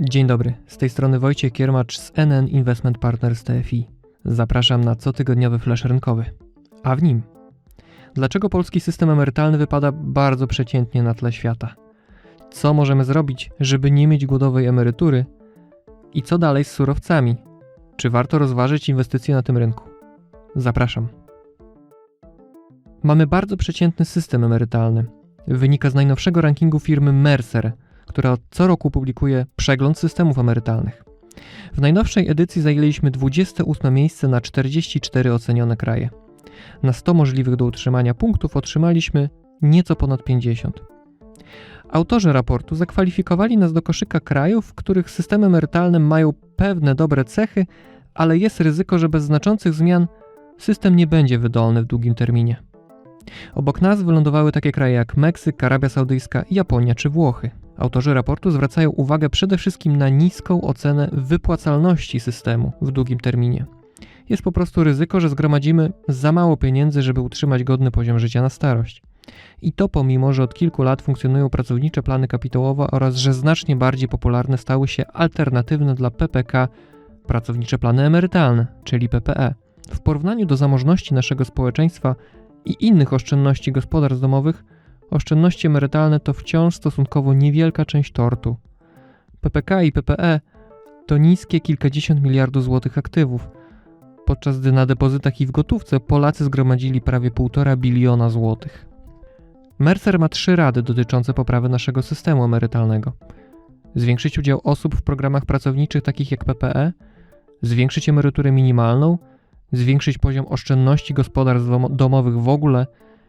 Dzień dobry, z tej strony Wojciech Kiermacz z NN Investment Partners TFI. Zapraszam na cotygodniowy flash rynkowy. A w nim Dlaczego polski system emerytalny wypada bardzo przeciętnie na tle świata? Co możemy zrobić, żeby nie mieć głodowej emerytury? I co dalej z surowcami? Czy warto rozważyć inwestycje na tym rynku? Zapraszam. Mamy bardzo przeciętny system emerytalny. Wynika z najnowszego rankingu firmy Mercer, która co roku publikuje przegląd systemów emerytalnych. W najnowszej edycji zajęliśmy 28 miejsce na 44 ocenione kraje. Na 100 możliwych do utrzymania punktów otrzymaliśmy nieco ponad 50. Autorzy raportu zakwalifikowali nas do koszyka krajów, w których systemy emerytalne mają pewne dobre cechy, ale jest ryzyko, że bez znaczących zmian system nie będzie wydolny w długim terminie. Obok nas wylądowały takie kraje jak Meksyk, Arabia Saudyjska, Japonia czy Włochy. Autorzy raportu zwracają uwagę przede wszystkim na niską ocenę wypłacalności systemu w długim terminie. Jest po prostu ryzyko, że zgromadzimy za mało pieniędzy, żeby utrzymać godny poziom życia na starość. I to pomimo, że od kilku lat funkcjonują pracownicze plany kapitałowe oraz że znacznie bardziej popularne stały się alternatywne dla PPK pracownicze plany emerytalne, czyli PPE. W porównaniu do zamożności naszego społeczeństwa i innych oszczędności gospodarstw domowych, oszczędności emerytalne to wciąż stosunkowo niewielka część tortu. PPK i PPE to niskie kilkadziesiąt miliardów złotych aktywów, podczas gdy na depozytach i w gotówce Polacy zgromadzili prawie 1,5 biliona złotych. Mercer ma trzy rady dotyczące poprawy naszego systemu emerytalnego. Zwiększyć udział osób w programach pracowniczych takich jak PPE, zwiększyć emeryturę minimalną, zwiększyć poziom oszczędności gospodarstw domowych w ogóle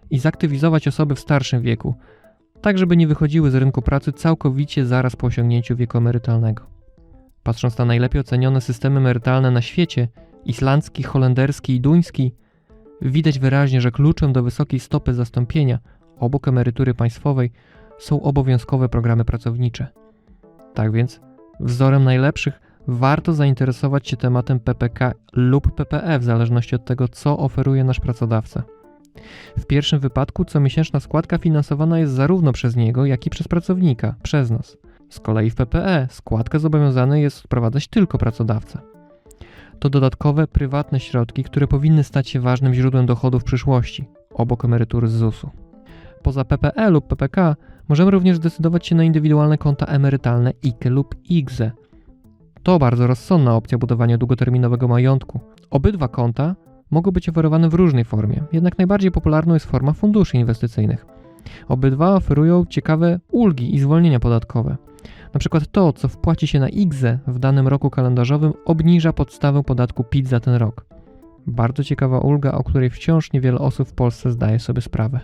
i zaktywizować osoby w starszym wieku, tak żeby nie wychodziły z rynku pracy całkowicie zaraz po osiągnięciu wieku emerytalnego. Patrząc na najlepiej ocenione systemy emerytalne na świecie, islandzki, holenderski i duński, widać wyraźnie, że kluczem do wysokiej stopy zastąpienia obok emerytury państwowej są obowiązkowe programy pracownicze. Tak więc, wzorem najlepszych warto zainteresować się tematem PPK lub PPE w zależności od tego, co oferuje nasz pracodawca. W pierwszym wypadku comiesięczna składka finansowana jest zarówno przez niego, jak i przez pracownika, przez nas. Z kolei w PPE składkę zobowiązany jest odprowadzać tylko pracodawca to dodatkowe, prywatne środki, które powinny stać się ważnym źródłem dochodów w przyszłości, obok emerytury z ZUS-u. Poza PPE lub PPK możemy również zdecydować się na indywidualne konta emerytalne IKE lub IGZE. To bardzo rozsądna opcja budowania długoterminowego majątku. Obydwa konta mogą być oferowane w różnej formie, jednak najbardziej popularną jest forma funduszy inwestycyjnych. Obydwa oferują ciekawe ulgi i zwolnienia podatkowe. Na przykład to, co wpłaci się na IGZE w danym roku kalendarzowym, obniża podstawę podatku PIT za ten rok. Bardzo ciekawa ulga, o której wciąż niewiele osób w Polsce zdaje sobie sprawę.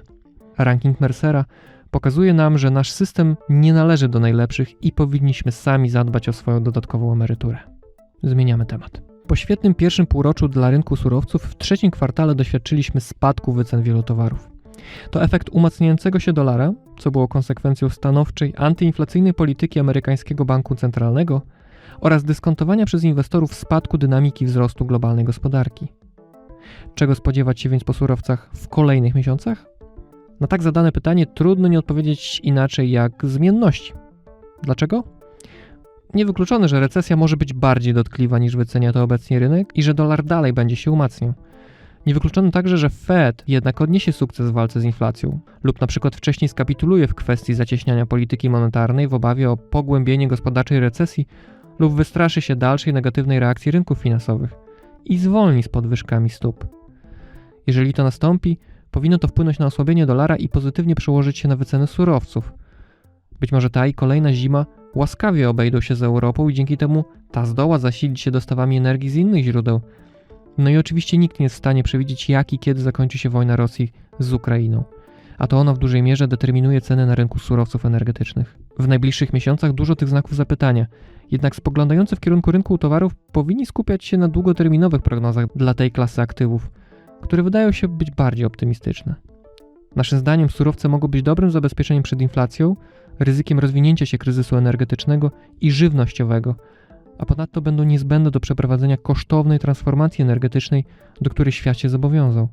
Ranking Mercera pokazuje nam, że nasz system nie należy do najlepszych i powinniśmy sami zadbać o swoją dodatkową emeryturę. Zmieniamy temat. Po świetnym pierwszym półroczu dla rynku surowców w trzecim kwartale doświadczyliśmy spadku wycen wielu towarów. To efekt umacniającego się dolara, co było konsekwencją stanowczej antyinflacyjnej polityki amerykańskiego banku centralnego oraz dyskontowania przez inwestorów spadku dynamiki wzrostu globalnej gospodarki. Czego spodziewać się więc po surowcach w kolejnych miesiącach? Na tak zadane pytanie trudno nie odpowiedzieć inaczej jak zmienności. Dlaczego? Niewykluczone, że recesja może być bardziej dotkliwa niż wycenia to obecnie rynek i że dolar dalej będzie się umacniał. Niewykluczone także, że Fed jednak odniesie sukces w walce z inflacją lub na przykład wcześniej skapituluje w kwestii zacieśniania polityki monetarnej w obawie o pogłębienie gospodarczej recesji lub wystraszy się dalszej negatywnej reakcji rynków finansowych i zwolni z podwyżkami stóp. Jeżeli to nastąpi, powinno to wpłynąć na osłabienie dolara i pozytywnie przełożyć się na wyceny surowców. Być może ta i kolejna zima łaskawie obejdą się z Europą i dzięki temu ta zdoła zasilić się dostawami energii z innych źródeł, no i oczywiście nikt nie jest w stanie przewidzieć, jak i kiedy zakończy się wojna Rosji z Ukrainą. A to ona w dużej mierze determinuje ceny na rynku surowców energetycznych. W najbliższych miesiącach dużo tych znaków zapytania, jednak spoglądający w kierunku rynku towarów powinni skupiać się na długoterminowych prognozach dla tej klasy aktywów, które wydają się być bardziej optymistyczne. Naszym zdaniem surowce mogą być dobrym zabezpieczeniem przed inflacją, ryzykiem rozwinięcia się kryzysu energetycznego i żywnościowego, a ponadto będą niezbędne do przeprowadzenia kosztownej transformacji energetycznej, do której świat się zobowiązał.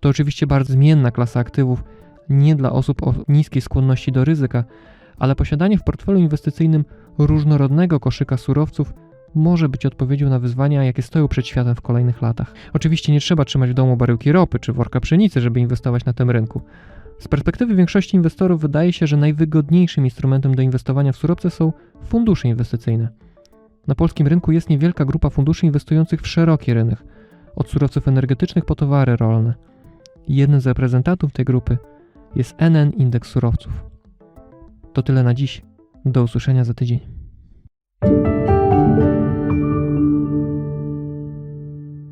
To oczywiście bardzo zmienna klasa aktywów, nie dla osób o niskiej skłonności do ryzyka, ale posiadanie w portfelu inwestycyjnym różnorodnego koszyka surowców może być odpowiedzią na wyzwania, jakie stoją przed światem w kolejnych latach. Oczywiście nie trzeba trzymać w domu baryłki ropy czy worka pszenicy, żeby inwestować na tym rynku. Z perspektywy większości inwestorów wydaje się, że najwygodniejszym instrumentem do inwestowania w surowce są fundusze inwestycyjne. Na polskim rynku jest niewielka grupa funduszy inwestujących w szeroki rynek, od surowców energetycznych po towary rolne. Jednym z reprezentantów tej grupy jest NN Indeks Surowców. To tyle na dziś. Do usłyszenia za tydzień.